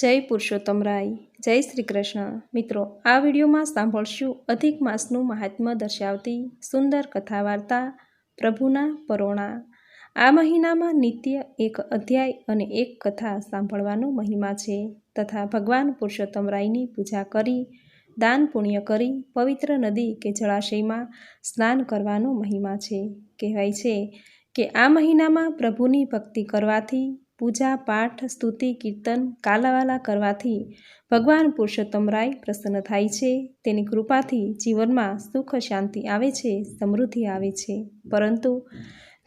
જય પુરુષોત્તમ રાય. જય શ્રી કૃષ્ણ. મિત્રો, આ વિડીયોમાં સાંભળશું અધિક માસનું મહાત્મ્ય દર્શાવતી સુંદર કથા વાર્તા પ્રભુના પરોણા. આ મહિનામાં નિત્ય એક અધ્યાય અને એક કથા સાંભળવાનો મહિમા છે તથા ભગવાન પુરુષોત્તમ રાયની પૂજા કરી, દાન પુણ્ય કરી, પવિત્ર નદી કે જળાશયમાં સ્નાન કરવાનો મહિમા છે. કહેવાય છે કે આ મહિનામાં પ્રભુની ભક્તિ કરવાથી પૂજા, પાઠ, સ્તુતિ, કીર્તન, કાલાવાલા કરવાથી ભગવાન પુરુષોત્તમ રાય પ્રસન્ન થાય છે. તેની કૃપાથી જીવનમાં સુખ શાંતિ આવે છે, સમૃદ્ધિ આવે છે. પરંતુ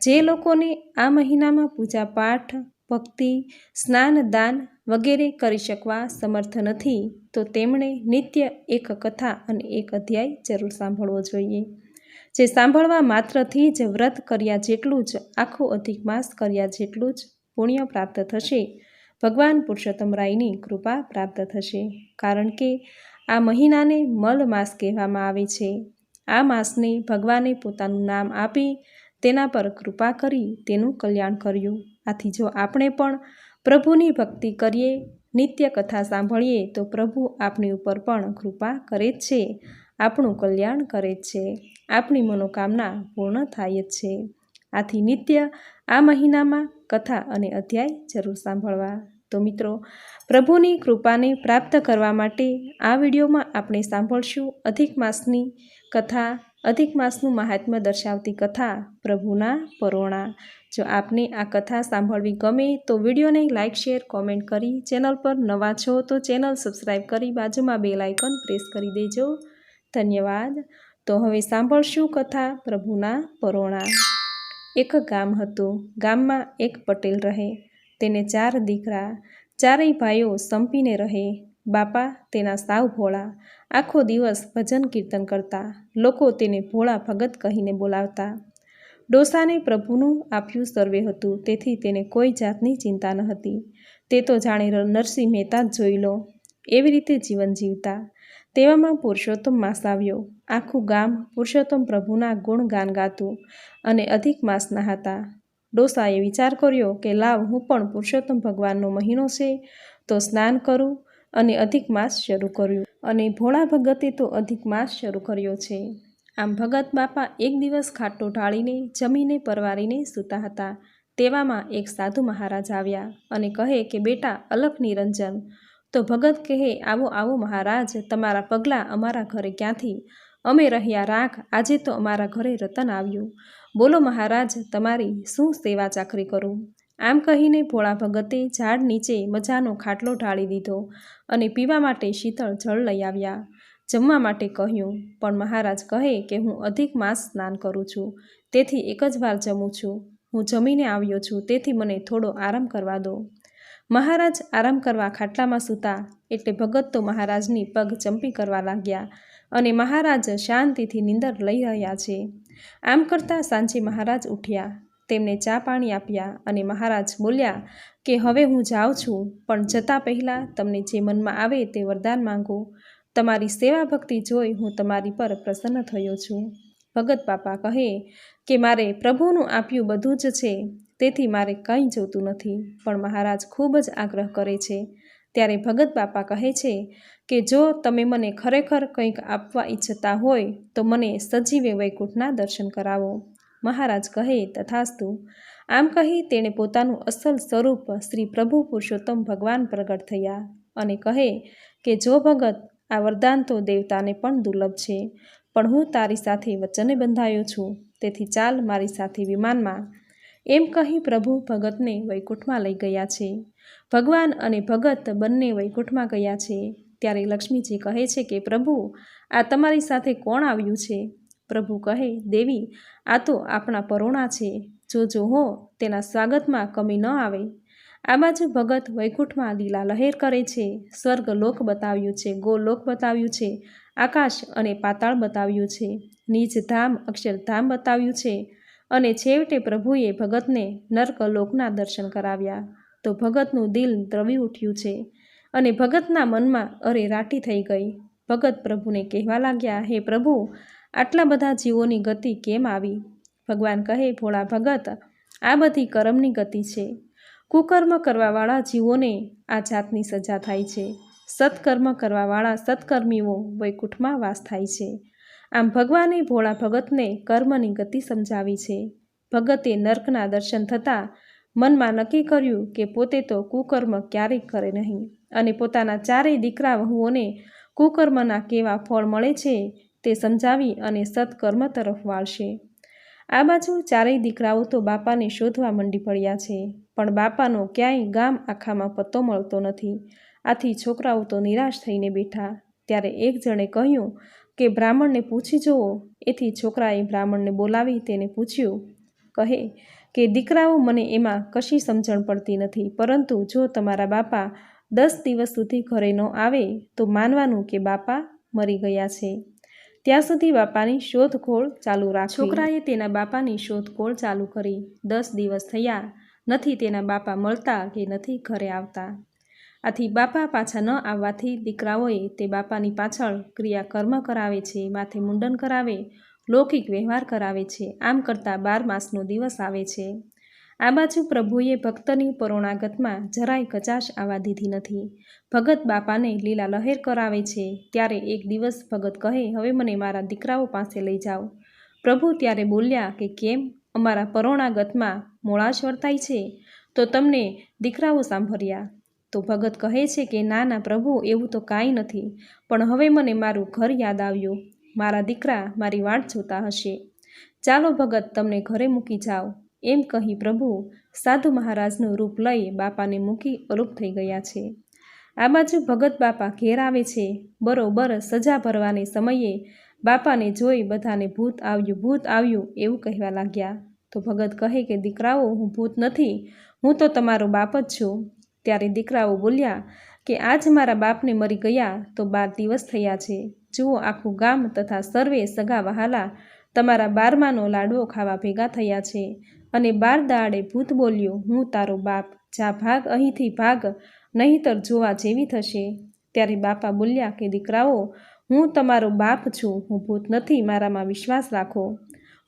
જે લોકોને આ મહિનામાં પૂજા, પાઠ, ભક્તિ, સ્નાન, દાન વગેરે કરી શકવા સમર્થ નથી, તો તેમણે નિત્ય એક કથા અને એક અધ્યાય જરૂર સાંભળવો જોઈએ. જે સાંભળવા માત્રથી જ વ્રત કર્યા જેટલું જ આખો અધિક માસ કર્યા જેટલું જ પુણ્ય પ્રાપ્ત થશે. ભગવાન પુરુષોત્તમ રાયની કૃપા પ્રાપ્ત થશે. કારણ કે આ મહિનાને મલ માસ કહેવામાં આવે છે. આ માસને ભગવાને પોતાનું નામ આપી તેના પર કૃપા કરી તેનું કલ્યાણ કર્યું. આથી જો આપણે પણ પ્રભુની ભક્તિ કરીએ, નિત્ય કથા સાંભળીએ, તો પ્રભુ આપણી ઉપર પણ કૃપા કરે જ છે. આપણું કલ્યાણ કરે જ છે. આપણી મનોકામના પૂર્ણ થાય જ છે. આથી નિત્ય આ મહિનામાં કથા અને અધ્યાય જરૂર સાંભળવા. તો મિત્રો, પ્રભુની કૃપાને પ્રાપ્ત કરવા માટે આ વિડીયોમાં આપણે સાંભળશું અધિક માસની કથા, અધિક માસનું મહાત્મ્ય દર્શાવતી કથા, પ્રભુના પરોણા. જો આપને આ કથા સાંભળવી ગમે તો વિડીયોને લાઇક શેર, કોમેન્ટ કરી ચેનલ પર નવા છો તો ચેનલ સબસ્ક્રાઈબ કરી બાજુમાં બે લાઇકન પ્રેસ કરી દેજો. ધન્યવાદ. તો હવે સાંભળશું કથા પ્રભુના પરોણા. એક ગામ હતું. ગામમાં એક પટેલ રહે. તેને ચાર દીકરા, ચારેય ભાઈઓ સંપીને રહે. બાપા તેના સાવ ભોળા. આખો દિવસ ભજન કીર્તન કરતા. લોકો તેને ભોળા ભગત કહીને બોલાવતા. ડોસાને પ્રભુનું આપ્યું સર્વે હતું. તેથી તેને કોઈ જાતની ચિંતા ન હતી. તે તો જાણે નરસિંહ મહેતા જ જોઈ લો. એવી રીતે જીવન જીવતા. તેવામાં પુરુષોત્તમ માસ આવ્યો આખું ગામ પુરુષોત્તમ પ્રભુના ગુણગાન ગાતું અને અધિક માસના હતા. ડોસાએ વિચાર કર્યો કે લાવ હું પણ પુરુષોત્તમ ભગવાનનો મહિનો છે, તો સ્નાન કરું અને અધિક માસ શરૂ કર્યું. અને ભોળા ભગતે તો અધિક માસ શરૂ કર્યો છે. આમ ભગત બાપા એક દિવસ ખાટો ઢાળીને, જમીને, પરવારીને સૂતા હતા. તેવામાં એક સાધુ મહારાજ આવ્યા અને કહે કે, બેટા, અલખ નિરંજન તો ભગત કહે, આવો આવો મહારાજ, તમારા પગલાં અમારા ઘરે ક્યાંથી? અમે રહ્યા રાખ, આજે તો અમારા ઘરે રતન આવ્યું. બોલો મહારાજ, તમારી શું સેવા ચાકરી કરું? આમ કહીને ભોળા ભગતે ઝાડ નીચે મજાનો ખાટલો ઢાળી દીધો અને પીવા માટે શીતળ જળ લઈ આવ્યા. જમવા માટે કહ્યું, પણ મહારાજ કહે કે હું અધિક માસ સ્નાન કરું છું, તેથી એક જ વાર જમું છું. હું જમીને આવ્યો છું, તેથી મને થોડો આરામ કરવા દો. મહારાજ આરામ કરવા ખાટલામાં સૂતા, એટલે ભગત તો મહારાજની પગ ચંપી કરવા લાગ્યા અને મહારાજ શાંતિથી નીંદર લઈ રહ્યા છે. આમ કરતાં સાંજે મહારાજ ઉઠ્યા, તેમને ચા પાણી આપ્યા અને મહારાજ બોલ્યા કે, હવે હું જાઉં છું, પણ જતાં પહેલાં તમને જે મનમાં આવે તે વરદાન માંગો. તમારી સેવા ભક્તિ જોઈ હું તમારી પર પ્રસન્ન થયો છું. ભગત બાપા કહે કે, મારે પ્રભુનું આપ્યું બધું જ છે. તેથી મારે કંઈ જોતું નથી, પણ મહારાજ ખૂબ જ આગ્રહ કરે છે. ત્યારે ભગત બાપા કહે છે કે જો તમે મને ખરેખર કંઈક આપવા ઈચ્છતા હોય, તો મને સજીવે વૈકુંઠના દર્શન કરાવો. મહારાજ કહે, તથાસ્તુ. આમ કહી તેણે પોતાનું અસલ સ્વરૂપ શ્રી પ્રભુ પુરુષોત્તમ ભગવાન પ્રગટ થયા અને કહે કે, જો ભગત આ વરદાન તો દેવતાને પણ દુર્લભ છે, પણ હું તારી સાથે વચને બંધાયો છું. તેથી ચાલ મારી સાથે વિમાનમાં એમ કહી પ્રભુ ભગતને વૈકુંઠમાં લઈ ગયા છે. ભગવાન અને ભગત બંને વૈકુંઠમાં ગયા છે. ત્યારે લક્ષ્મીજી કહે છે કે, પ્રભુ, આ તમારી સાથે કોણ આવ્યું છે? પ્રભુ કહે, દેવી, આ તો આપણા પરોણા છે. જો જો હો, તેના સ્વાગતમાં કમી ન આવે. આ બાજુ ભગત વૈકુંઠમાં લીલા લહેર કરે છે. સ્વર્ગ લોક બતાવ્યું છે, ગોલોક બતાવ્યું છે, આકાશ અને પાતાળ બતાવ્યું છે. નીચ ધામ, અક્ષરધામ બતાવ્યું છે. અને છેવટે પ્રભુએ ભગતને નર્કલોકના દર્શન કરાવ્યા. તો ભગતનું દિલ દ્રવી ઉઠ્યું છે અને ભગતના મનમાં અરે રાટી થઈ ગઈ. ભગત પ્રભુને કહેવા લાગ્યા, હે પ્રભુ, આટલા બધા જીવોની ગતિ કેમ આવી? ભગવાન કહે, ભોળા ભગત, આ બધી કર્મની ગતિ છે. કુકર્મ કરવાવાળા જીવોને આ જાતની સજા થાય છે. સત્કર્મ કરવાવાળા સત્કર્મીઓ વૈકુંઠમાં વાસ થાય છે. આમ ભગવાને ભોળા ભગતને કર્મની ગતિ સમજાવી છે. ભગતે નર્કના દર્શન થતાં મનમાં નક્કી કર્યું કે પોતે તો કુકર્મ ક્યારેય કરે નહીં અને પોતાના ચારેય દીકરા વહુઓને કુકર્મના કેવા ફળ મળે છે તે સમજાવી અને સત્કર્મ તરફ વાળશે. આ બાજુ ચારેય દીકરાઓ તો બાપાને શોધવા મંડી પડ્યા છે, પણ બાપાનો ક્યાંય ગામ આખામાં પત્તો મળતો નથી. આથી છોકરાઓ તો નિરાશ થઈને બેઠા. ત્યારે એક જણે કહ્યું કે બ્રાહ્મણને પૂછી જુઓ? એથી છોકરાએ બ્રાહ્મણને બોલાવી તેને પૂછ્યું, કહે કે દીકરાઓ મને એમાં કશી સમજણ પડતી નથી, પરંતુ જો તમારા બાપા દસ દિવસ સુધી ઘરે ન આવે, તો માનવાનું કે બાપા મરી ગયા છે. ત્યાં સુધી બાપાની શોધખોળ ચાલુ રાખી છોકરાએ તેના બાપાની શોધખોળ ચાલુ કરી. દસ દિવસ થયા, નથી તેના બાપા મળતા કે નથી ઘરે આવતા. આથી બાપા પાછા ન આવવાથી દીકરાઓએ તે બાપાની પાછળ ક્રિયાકર્મ કરાવે છે, માથે મુંડન કરાવે, લૌકિક વ્યવહાર કરાવે છે, આમ કરતાં બાર માસનો દિવસ આવે છે. આ બાજુ પ્રભુએ ભક્તની પરોણાગતમાં જરાય કચાશ આવવા દીધી નથી. ભગત બાપાને લીલા લહેર કરાવે છે, ત્યારે એક દિવસ ભગત કહે, હવે મને મારા દીકરાઓ પાસે લઈ જાઓ. પ્રભુ ત્યારે બોલ્યા કે, કેમ? અમારા પરોણાગતમાં મોળાશ વર્તાય છે? તો તમને દીકરાઓ સાંભળ્યા. તો ભગત કહે છે કે ના ના પ્રભુ, એવું તો કાંઈ નથી, પણ હવે મને મારું ઘર યાદ આવ્યું. મારા દીકરા મારી વાટ જોતા હશે. ચાલો ભગત તમને ઘરે મૂકી જાઓ. એમ કહી પ્રભુ સાધુ મહારાજનું રૂપ લઈ બાપાને મૂકી અરૂપ થઈ ગયા છે. આ બાજુ ભગત બાપા ઘેર આવે છે. બરોબર સજા ભરવાને સમયે બાપાને જોઈ બધાને, ભૂત આવ્યું ભૂત આવ્યું, એવું કહેવા લાગ્યા. તો ભગત કહે કે, દીકરાઓ, હું ભૂત નથી. હું તો તમારો બાપ જ છું. ત્યારે દીકરાઓ બોલ્યા કે આજ મારા બાપને મરી ગયા તો બાર દિવસ થયા છે. જુઓ, આખું ગામ તથા સર્વે સગા વહાલા તમારા બારમાનો લાડવો ખાવા ભેગા થયા છે અને બાર દાડે ભૂત બોલ્યો, હું તારો બાપ, જા ભાગ, અહીંથી ભાગ, નહીંતર જોવા જેવી થશે. ત્યારે બાપા બોલ્યા કે, દીકરાઓ, હું તમારો બાપ છું, હું ભૂત નથી, મારામાં વિશ્વાસ રાખો.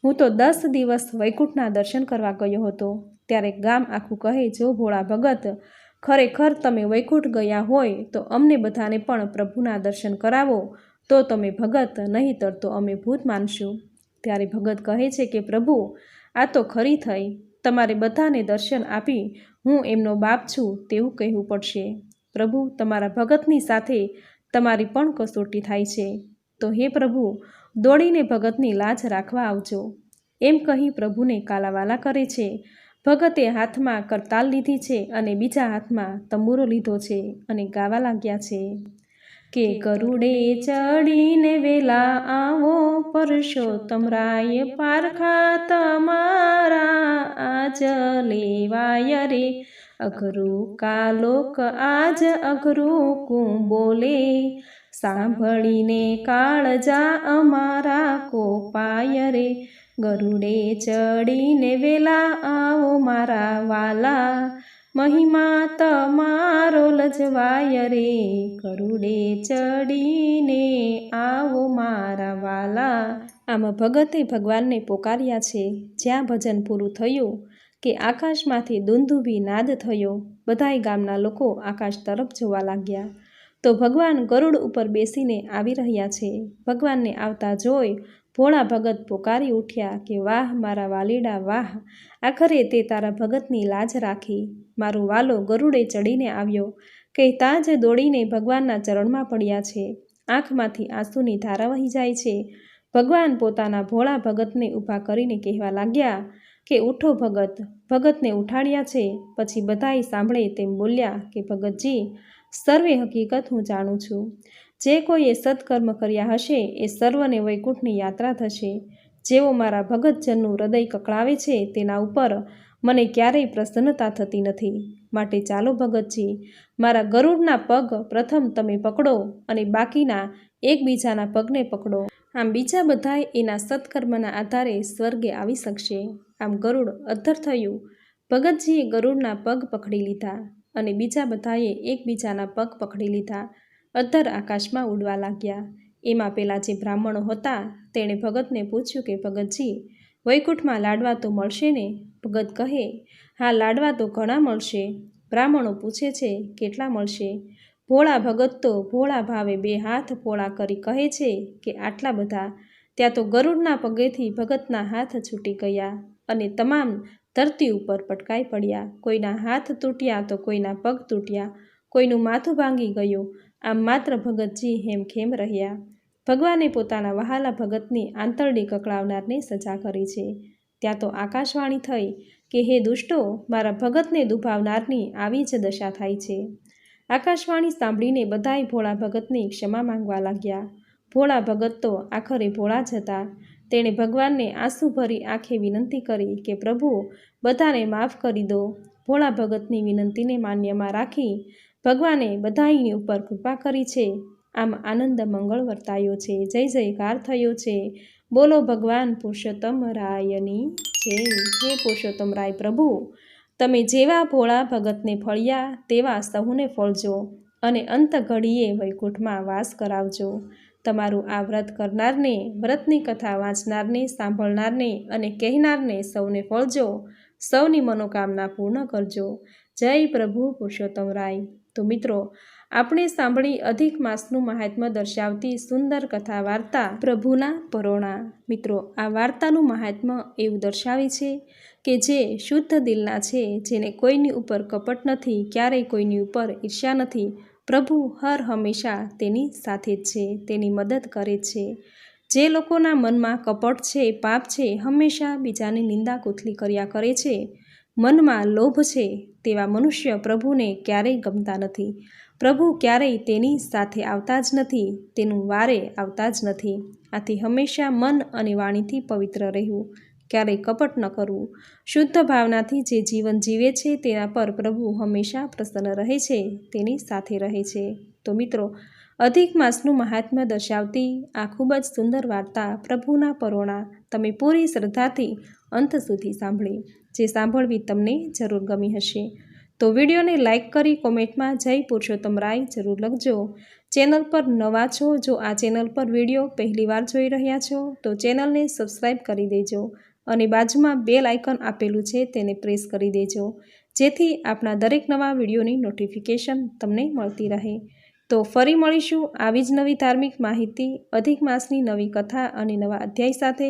હું તો દસ દિવસ વૈકુંઠના દર્શન કરવા ગયો હતો. ત્યારે ગામ આખું કહે, જો ભોળા ભગત ખરેખર તમે વૈકુંઠ ગયા હોય તો અમને બધાને પણ પ્રભુના દર્શન કરાવો. તો તમે ભગત, નહીંતર તો અમે ભૂત માનશું. ત્યારે ભગત કહે છે કે, પ્રભુ, આ તો ખરી થઈ. તમારે બધાને દર્શન આપી હું એમનો બાપ છું તેવું કહેવું પડશે. પ્રભુ, તમારા ભગતની સાથે તમારી પણ કસોટી થાય છે. તો હે પ્રભુ, દોડીને ભગતની લાજ રાખવા આવજો. એમ કહી પ્રભુને કાલાવાલા કરે છે. ભગતે હાથમાં કરતાલ લીધી છે અને બીજા હાથમાં તંબુરો લીધો છે અને ગાવા લાગ્યા છે કે ગરુડે ચડીને વેલા આવો પરશો તમરાય પારખા તમારા આજ લેવાય રે. અઘરું કાલોક આજ અઘરું કું બોલે સાંભળીને કાળજા અમારા કોપાય રે. ગરુડે ચડીને વેલા આવો મારા વાલા. મહિમા તમારો લજવાય રે. ગરુડે ચડીને આવો મારા વાલા. આમાં ભગતે ભગવાનને પોકાર્યા છે. જ્યાં ભજન પૂરું થયું કે આકાશમાંથી દુંદુભી નાદ થયો, બધાય ગામના લોકો આકાશ તરફ જોવા લાગ્યા. તો ભગવાન ગરુડ ઉપર બેસીને આવી રહ્યા છે. ભગવાનને આવતા જોઈ ભોળા ભગત પોકારી ઉઠ્યા કે, વાહ, મારા વાલીડા, વાહ! આખરે તે તારા ભગતની લાજ રાખી. મારો વાલો ગરુડે ચડીને આવ્યો. કહેતા જ દોડીને ભગવાનના ચરણમાં પડ્યા છે. આંખમાંથી આંસુની ધારા વહી જાય છે. ભગવાન પોતાના ભોળા ભગતને ઊભા કરીને કહેવા લાગ્યા કે, ઉઠો ભગત. ભગતને ઉઠાડ્યા છે. પછી બધાએ સાંભળે તેમ બોલ્યા કે, ભગતજી, સર્વે હકીકત હું જાણું છું. જે કોઈએ સત્કર્મ કર્યા હશે, એ સર્વને વૈકુંઠની યાત્રા થશે. જેઓ મારા ભગતજનનું હૃદય કકળાવે છે, તેના ઉપર મને ક્યારેય પ્રસન્નતા થતી નથી. માટે ચાલો ભગતજી, મારા ગરુડના પગ પ્રથમ તમે પકડો અને બાકીના એકબીજાના પગને પકડો. આમ બીજા બધાય એના સત્કર્મના આધારે સ્વર્ગે આવી શકશે. આમ ગરુડ અધ્ધર થયું. ભગતજીએ ગરુડના પગ પકડી લીધા અને બીજા બધાએ એકબીજાના પગ પકડી લીધા. અધ્ધર આકાશમાં ઉડવા લાગ્યા. એમાં પેલા જે બ્રાહ્મણો હતા, તેણે ભગતને પૂછ્યું કે, ભગતજી, વૈકુંઠમાં લાડવા તો મળશે ને? ભગત કહે, હા, લાડવા તો ઘણા મળશે. બ્રાહ્મણો પૂછે છે, કેટલા મળશે? ભોળા ભગત તો ભોળા ભાવે બે હાથ ભોળા કરી કહે છે કે, આટલા બધા. ત્યાં તો ગરુડના પગેથી ભગતના હાથ છૂટી ગયા અને તમામ ધરતી ઉપર પટકાઈ પડ્યા. કોઈના હાથ તૂટ્યા તો કોઈના પગ તૂટ્યા. કોઈનું માથું ભાંગી ગયું. આમ માત્ર ભગતજી હેમખેમ રહ્યા. ભગવાને પોતાના વહાલા ભગતની આંતરડી કકળાવનારને સજા કરી છે. ત્યાં તો આકાશવાણી થઈ કે, હે દુષ્ટો, મારા ભગતને દુભાવનારની આવી જ દશા થાય છે. આકાશવાણી સાંભળીને બધાય ભોળા ભગતની ક્ષમા માંગવા લાગ્યા. ભોળા ભગત તો આખરે ભોળા જ હતા. તેણે ભગવાનને આંસુ ભરી આંખે વિનંતી કરી કે, પ્રભુ, બધાને માફ કરી દો. ભોળા ભગતની વિનંતીને માન્યમાં રાખી ભગવાને બધાઈની ઉપર કૃપા કરી છે. આમ આનંદ મંગળ વર્તાયો છે. જય જયકાર થયો છે. બોલો ભગવાન પુરુષોત્તમ રાયની જય. હે પુરુષોત્તમ રાય પ્રભુ, તમે જેવા ભોળા ભગતને ફળ્યા તેવા સહુને ફળજો અને અંત ઘડીએ વૈકુંઠમાં વાસ કરાવજો. તમારું આ વ્રત કરનારને, વ્રતની કથા વાંચનારને, સાંભળનારને અને કહેનારને સૌને ફળજો. સૌની મનોકામના પૂર્ણ કરજો. જય પ્રભુ પુરુષોત્તમ રાય. તો મિત્રો, આપણે સાંભળી અધિક માસનું મહાત્મ્ય દર્શાવતી સુંદર કથા વાર્તા પ્રભુના પરોણા. મિત્રો, આ વાર્તાનું મહાત્મ્ય એવું દર્શાવે છે કે જે શુદ્ધ દિલના છે, જેને કોઈની ઉપર કપટ નથી, ક્યારેય કોઈની ઉપર ઈર્ષ્યા નથી. પ્રભુ હર હંમેશા તેની સાથે જ છે, તેની મદદ કરે છે. જે લોકોના મનમાં કપટ છે, પાપ છે, હંમેશા બીજાની નિંદા કુથલી કર્યા કરે છે. મનમાં લોભ છે તેવા મનુષ્ય પ્રભુને ક્યારેય ગમતા નથી. પ્રભુ ક્યારેય તેની સાથે આવતા જ નથી, તેનું વારે આવતા જ નથી. આથી હંમેશા મન અને વાણીથી પવિત્ર રહેવું, ક્યારેય કપટ ન કરવું. શુદ્ધ ભાવનાથી જે જીવન જીવે છે તેના પર પ્રભુ હંમેશા પ્રસન્ન રહે છે, તેની સાથે રહે છે. તો મિત્રો, અધિક માસનું મહાત્મ્ય દર્શાવતી આ ખૂબ જ સુંદર વાર્તા પ્રભુના પરોણા તમે પૂરી શ્રદ્ધાથી અંત સુધી સાંભળી. જે સાંભળવી તમને જરૂર ગમી હશે. તો વિડીયોને લાઇક કરી કોમેન્ટમાં જય પુરુષોત્તમ રાય જરૂર લખજો. ચેનલ પર નવા છો જો આ ચેનલ પર વીડિયો પહેલીવાર જોઈ રહ્યા છો, તો ચેનલને સબસ્ક્રાઈબ કરી દેજો અને બાજુમાં બેલ આઇકન આપેલું છે તેને પ્રેસ કરી દેજો, જેથી આપણા દરેક નવા વિડીયોની નોટિફિકેશન તમને મળતી રહે. તો ફરી મળીશું આવી જ નવી ધાર્મિક માહિતી, અધિક માસની નવી કથા અને નવા અધ્યાય સાથે.